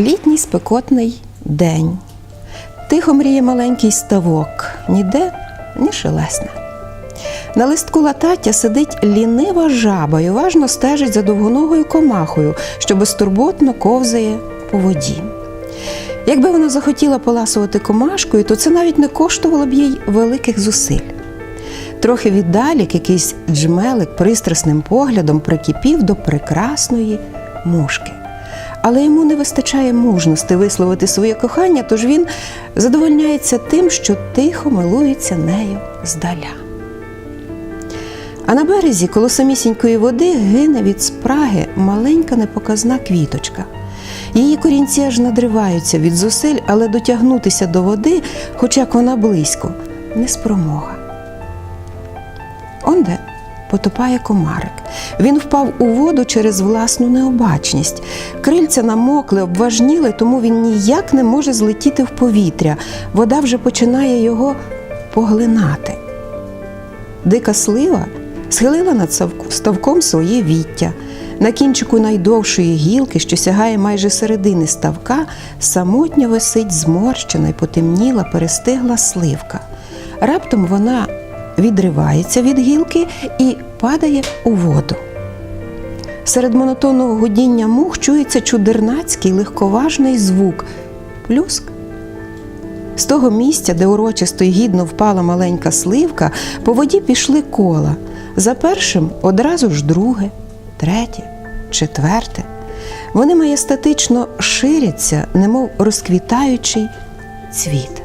Літній спекотний день. Тихо мріє маленький ставок, ніде ні шелесне. На листку латаття сидить лінива жаба і уважно стежить за довгоногою комахою, що безтурботно ковзає по воді. Якби вона захотіла поласувати комашкою, то це навіть не коштувало б їй великих зусиль. Трохи віддалік якийсь джмелик пристрасним поглядом прикипів до прекрасної мушки. Але йому не вистачає мужності висловити своє кохання, тож він задовольняється тим, що тихо милується нею здаля. А на березі, коло самісінької води, гине від спраги маленька непоказна квіточка. Її корінці аж надриваються від зусиль, але дотягнутися до води, хоч як вона близько, не спромога. Онде потопає комарик. Він впав у воду через власну необачність. Крильця намокли, обважніли, тому він ніяк не може злетіти в повітря. Вода вже починає його поглинати. Дика слива схилила над ставком своє віття. На кінчику найдовшої гілки, що сягає майже середини ставка, самотньо висить зморщена й потемніла, перестигла сливка. Раптом вона відривається від гілки і падає у воду. Серед монотонного гудіння мух чується чудернацький легковажний звук плюск. З того місця, де урочисто й гідно впала маленька сливка, по воді пішли кола. За першим одразу ж друге, третє, четверте. Вони маєстатично ширяться, немов розквітаючий цвіт.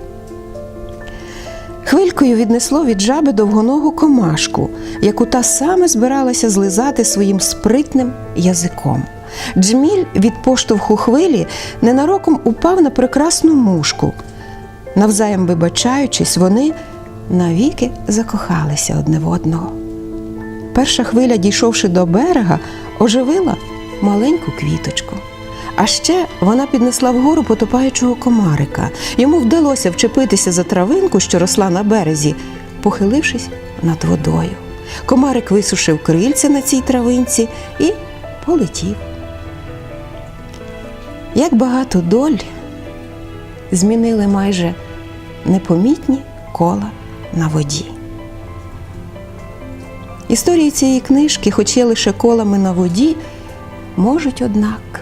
Хвилькою віднесло від жаби довгоногу комашку, яку та саме збиралася злизати своїм спритним язиком. Джміль від поштовху хвилі ненароком упав на прекрасну мушку. Навзаєм вибачаючись, вони навіки закохалися одне в одного. Перша хвиля, дійшовши до берега, оживила маленьку квіточку. А ще вона піднесла вгору потопаючого комарика. Йому вдалося вчепитися за травинку, що росла на березі, похилившись над водою. Комарик висушив крильця на цій травинці і полетів. Як багато доль змінили майже непомітні кола на воді. Історії цієї книжки, хоч є лише колами на воді, можуть, однак,